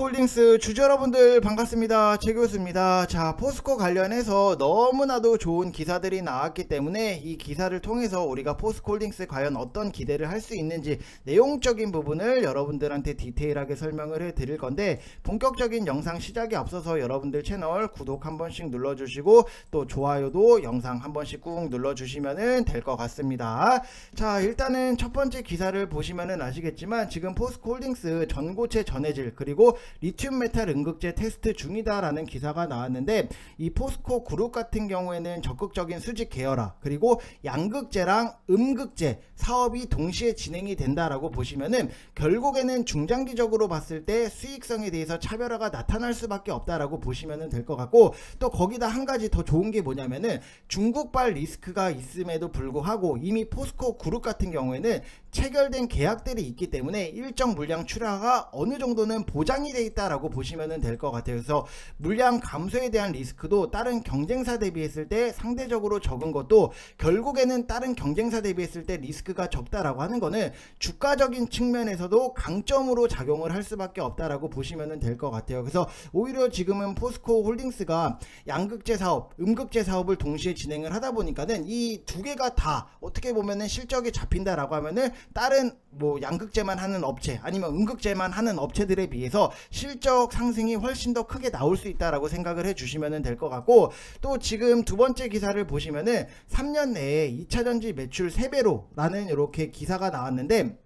포스코홀딩스 주주 여러분들 반갑습니다. 최 교수입니다. 자, 포스코 관련해서 너무나도 좋은 기사들이 나왔기 때문에 이 기사를 통해서 우리가 포스코홀딩스 과연 어떤 기대를 할 수 있는지 내용적인 부분을 여러분들한테 디테일하게 설명을 해 드릴 건데 본격적인 영상 시작에 앞서서 여러분들 채널 구독 한 번씩 눌러 주시고 또 좋아요도 영상 한 번씩 꾹 눌러 주시면 될것 같습니다. 자, 일단은 첫 번째 기사를 보시면은 아시겠지만 지금 포스코홀딩스 전고체 전해질 그리고 리튬 메탈 응급제 테스트 중이다라는 기사가 나왔는데 이 포스코 그룹 같은 경우에는 적극적인 수직 계열화 그리고 양극재랑 음극재 사업이 동시에 진행이 된다라고 보시면은 결국에는 중장기적으로 봤을 때 수익성에 대해서 차별화가 나타날 수밖에 없다라고 보시면 될 것 같고 또 거기다 한 가지 더 좋은 게 뭐냐면은 중국발 리스크가 있음에도 불구하고 이미 포스코 그룹 같은 경우에는 체결된 계약들이 있기 때문에 일정 물량 출하가 어느 정도는 보장이 돼 있다라고 보시면 될 것 같아요. 그래서 물량 감소에 대한 리스크도 다른 경쟁사 대비했을 때 상대적으로 적은 것도 결국에는 다른 경쟁사 대비했을 때 리스크가 적다라고 하는 거는 주가적인 측면에서도 강점으로 작용을 할 수밖에 없다라고 보시면 될 것 같아요. 그래서 오히려 지금은 포스코 홀딩스가 양극재 사업, 음극재 사업을 동시에 진행을 하다 보니까는 이 두 개가 다 어떻게 보면은 실적이 잡힌다라고 하면은 다른 뭐 양극재만 하는 업체 아니면 음극재만 하는 업체들에 비해서 실적 상승이 훨씬 더 크게 나올 수 있다라고 생각을 해 주시면 될 것 같고 또 지금 두 번째 기사를 보시면은 3년 내에 2차 전지 매출 3배로라는 이렇게 기사가 나왔는데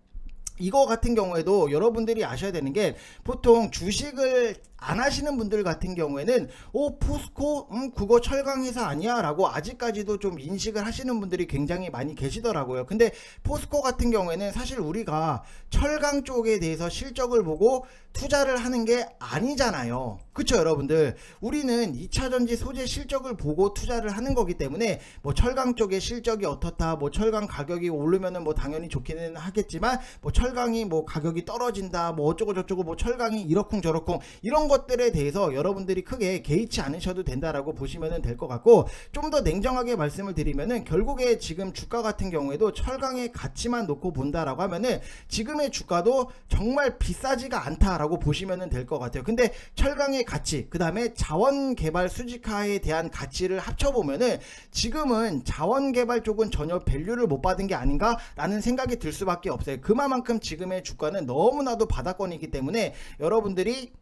이거 같은 경우에도 여러분들이 아셔야 되는 게 보통 주식을 안 하시는 분들 같은 경우에는 오 포스코 음 그거 철강 회사 아니야라고 아직까지도 좀 인식을 하시는 분들이 굉장히 많이 계시더라고요. 근데 포스코 같은 경우에는 사실 우리가 철강 쪽에 대해서 실적을 보고 투자를 하는 게 아니잖아요. 그쵸 여러분들 우리는 2차 전지 소재 실적을 보고 투자를 하는 거기 때문에 뭐 철강 쪽의 실적이 어떻다 뭐 철강 가격이 오르면은 뭐 당연히 좋기는 하겠지만 뭐 철강이 뭐 가격이 떨어진다 뭐 어쩌고 저쩌고 뭐 철강이 이러쿵 저러쿵 이런 것들에 대해서 여러분들이 크게 개의치 않으셔도 된다라고 보시면 될 것 같고 좀 더 냉정하게 말씀을 드리면은 결국에 지금 주가 같은 경우에도 철강의 가치만 놓고 본다라고 하면은 지금의 주가도 정말 비싸지가 않다라고 보시면 될 것 같아요. 근데 철강의 가치, 그 다음에 자원 개발 수직화에 대한 가치를 합쳐보면은 지금은 자원 개발 쪽은 전혀 밸류를 못 받은 게 아닌가라는 생각이 들 수밖에 없어요. 그만큼 지금의 주가는 너무나도 바닥권이기 때문에 여러분들이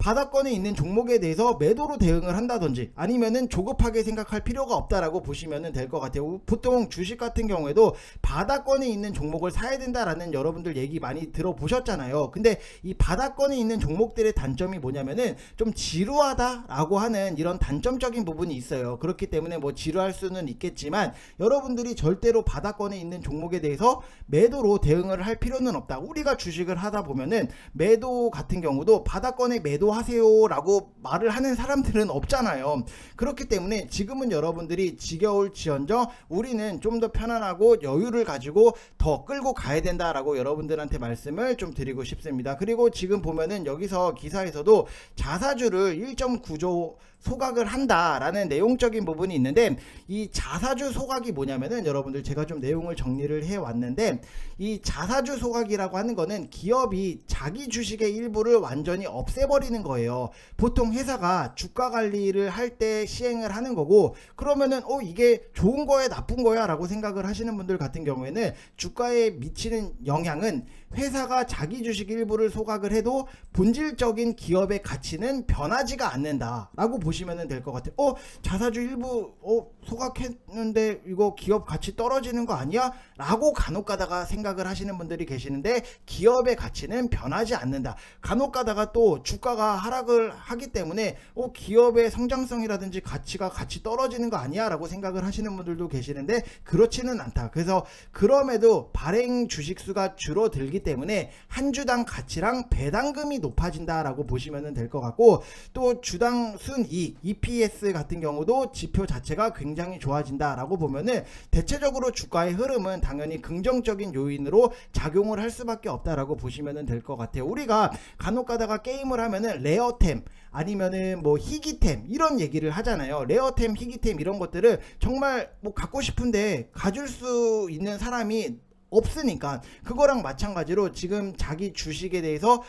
바닥권에 있는 종목에 대해서 매도로 대응을 한다든지 아니면은 조급하게 생각할 필요가 없다라고 보시면 될 것 같아요. 보통 주식 같은 경우에도 바닥권에 있는 종목을 사야 된다라는 여러분들 얘기 많이 들어보셨잖아요. 근데 이 바닥권에 있는 종목들의 단점이 뭐냐면은 좀 지루하다라고 하는 이런 단점적인 부분이 있어요. 그렇기 때문에 뭐 지루할 수는 있겠지만 여러분들이 절대로 바닥권에 있는 종목에 대해서 매도로 대응을 할 필요는 없다. 우리가 주식을 하다 보면은 매도 같은 경우도 바닥권에 매도 하세요라고 말을 하는 사람들은 없잖아요. 그렇기 때문에 지금은 여러분들이 지겨울 지언정 우리는 좀 더 편안하고 여유를 가지고 더 끌고 가야 된다라고 여러분들한테 말씀을 좀 드리고 싶습니다. 그리고 지금 보면은 여기서 기사에서도 자사주를 1.9조 소각을 한다라는 내용적인 부분이 있는데 이 자사주 소각이 뭐냐면은 여러분들 제가 좀 내용을 정리를 해 왔는데 이 자사주 소각이라고 하는 거는 기업이 자기 주식의 일부를 완전히 없애버리 는 거예요. 보통 회사가 주가 관리를 할 때 시행을 하는 거고 그러면은 어 이게 좋은 거야 나쁜 거야라고 생각을 하시는 분들 같은 경우에는 주가에 미치는 영향은 회사가 자기 주식 일부를 소각을 해도 본질적인 기업의 가치는 변하지가 않는다라고 보시면 될 것 같아요. 어 자사주 일부 어 소각했는데 이거 기업 가치 떨어지는 거 아니야? 라고 간혹 가다가 생각을 하시는 분들이 계시는데 기업의 가치는 변하지 않는다. 간혹 가다가 또 주가가 하락을 하기 때문에 어 기업의 성장성이라든지 가치가 같이 떨어지는 거 아니야? 라고 생각을 하시는 분들도 계시는데 그렇지는 않다. 그래서 그럼에도 발행 주식수가 줄어들기 때문에 한 주당 가치랑 배당금이 높아진다 라고 보시면 될 것 같고 또 주당 순이익 EPS 같은 경우도 지표 자체가 굉장히 좋아진다 라고 보면은 대체적으로 주가의 흐름은 당연히 긍정적인 요인으로 작용을 할 수밖에 없다라고 보시면 될 것 같아요. 우리가 간혹 가다가 게임을 하면은 레어템 아니면은 뭐 희귀템 이런 얘기를 하잖아요. 레어템, 희귀템 이런 것들을 정말 뭐 갖고 싶은데 가질 수 있는 사람이 없으니까 그거랑 마찬가지로 지금 자기 주식에 대해서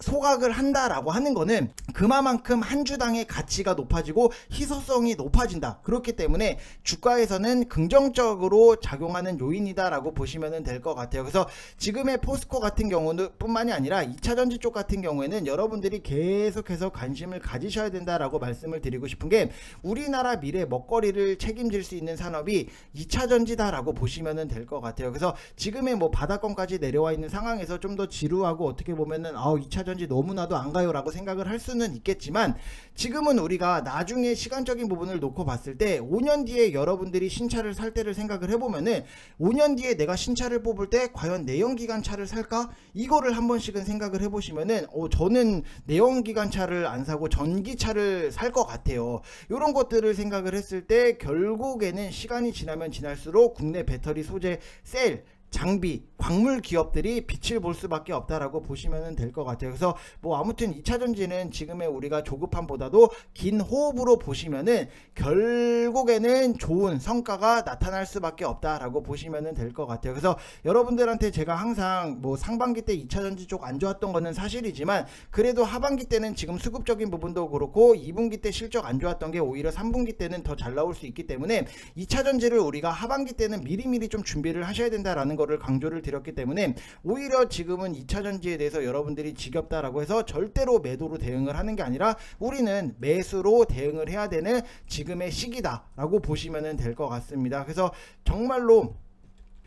소각을 한다라고 하는 거는 그만큼 한 주당의 가치가 높아지고 희소성이 높아진다. 그렇기 때문에 주가에서는 긍정적으로 작용하는 요인이다라고 보시면 될 것 같아요. 그래서 지금의 포스코 같은 경우는 뿐만이 아니라 2차 전지 쪽 같은 경우에는 여러분들이 계속해서 관심을 가지셔야 된다라고 말씀을 드리고 싶은 게 우리나라 미래 먹거리를 책임질 수 있는 산업이 2차 전지다라고 보시면 될 것 같아요. 그래서 지금의 뭐 바닥권까지 내려와 있는 상황에서 좀 더 지루하고 어떻게 보면은 아우 2차 전지 너무나도 안 가요라고 생각을 할 수는 있겠지만 지금은 우리가 나중에 시간적인 부분을 놓고 봤을 때 5년 뒤에 여러분들이 신차를 살 때를 생각을 해보면은 5년 뒤에 내가 신차를 뽑을 때 과연 내연기관 차를 살까? 이거를 한 번씩은 생각을 해보시면은 어, 저는 내연기관 차를 안 사고 전기차를 살 것 같아요. 이런 것들을 생각을 했을 때 결국에는 시간이 지나면 지날수록 국내 배터리 소재 셀 장비, 광물 기업들이 빛을 볼 수밖에 없다라고 보시면 될 것 같아요. 그래서 뭐 아무튼 2차 전지는 지금의 우리가 조급함보다도 긴 호흡으로 보시면은 결국에는 좋은 성과가 나타날 수밖에 없다라고 보시면 될 것 같아요. 그래서 여러분들한테 제가 항상 뭐 상반기 때 2차 전지 쪽 안 좋았던 거는 사실이지만 그래도 하반기 때는 지금 수급적인 부분도 그렇고 2분기 때 실적 안 좋았던 게 오히려 3분기 때는 더 잘 나올 수 있기 때문에 2차 전지를 우리가 하반기 때는 미리미리 좀 준비를 하셔야 된다라는 거를 강조를 드렸기 때문에 오히려 지금은 2차 전지에 대해서 여러분들이 지겹다라고 해서 절대로 매도로 대응을 하는 게 아니라 우리는 매수로 대응을 해야 되는 지금의 시기다라고 보시면 될 것 같습니다. 그래서 정말로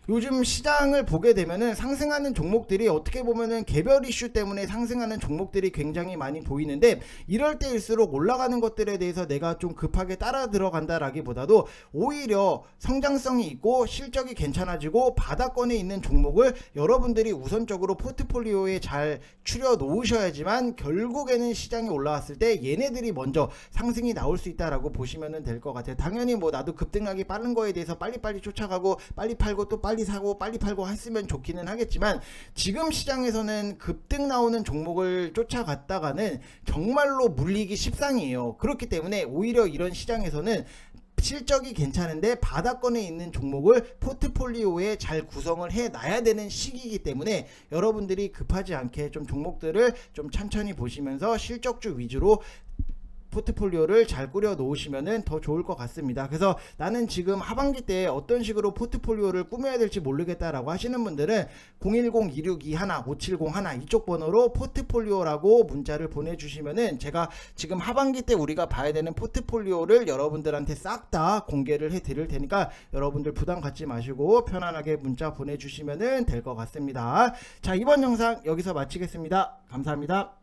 요즘 시장을 보게 되면은 상승하는 종목들이 어떻게 보면은 개별 이슈 때문에 상승하는 종목들이 굉장히 많이 보이는데 이럴 때일수록 올라가는 것들에 대해서 내가 좀 급하게 따라 들어간다라기보다도 오히려 성장성이 있고 실적이 괜찮아지고 바닥권에 있는 종목을 여러분들이 우선적으로 포트폴리오에 잘 추려 놓으셔야지만 결국에는 시장이 올라왔을 때 얘네들이 먼저 상승이 나올 수 있다라고 보시면 될 것 같아요. 당연히 뭐 나도 급등하기 빠른 거에 대해서 빨리빨리 쫓아가고 빨리 팔고 또 빨리 사고 빨리 팔고 했으면 좋기는 하겠지만 지금 시장에서는 급등 나오는 종목을 쫓아갔다가는 정말로 물리기 십상이에요. 그렇기 때문에 오히려 이런 시장에서는 실적이 괜찮은데 바닥권에 있는 종목을 포트폴리오에 잘 구성을 해 놔야 되는 시기이기 때문에 여러분들이 급하지 않게 좀 종목들을 좀 천천히 보시면서 실적주 위주로 포트폴리오를 잘 꾸려 놓으시면은 더 좋을 것 같습니다. 그래서 나는 지금 하반기 때 어떤 식으로 포트폴리오를 꾸며야 될지 모르겠다라고 하시는 분들은 010-2621-5701 이쪽 번호로 포트폴리오라고 문자를 보내주시면은 제가 지금 하반기 때 우리가 봐야 되는 포트폴리오를 여러분들한테 싹 다 공개를 해 드릴 테니까 여러분들 부담 갖지 마시고 편안하게 문자 보내주시면은 될 것 같습니다. 자, 이번 영상 여기서 마치겠습니다. 감사합니다.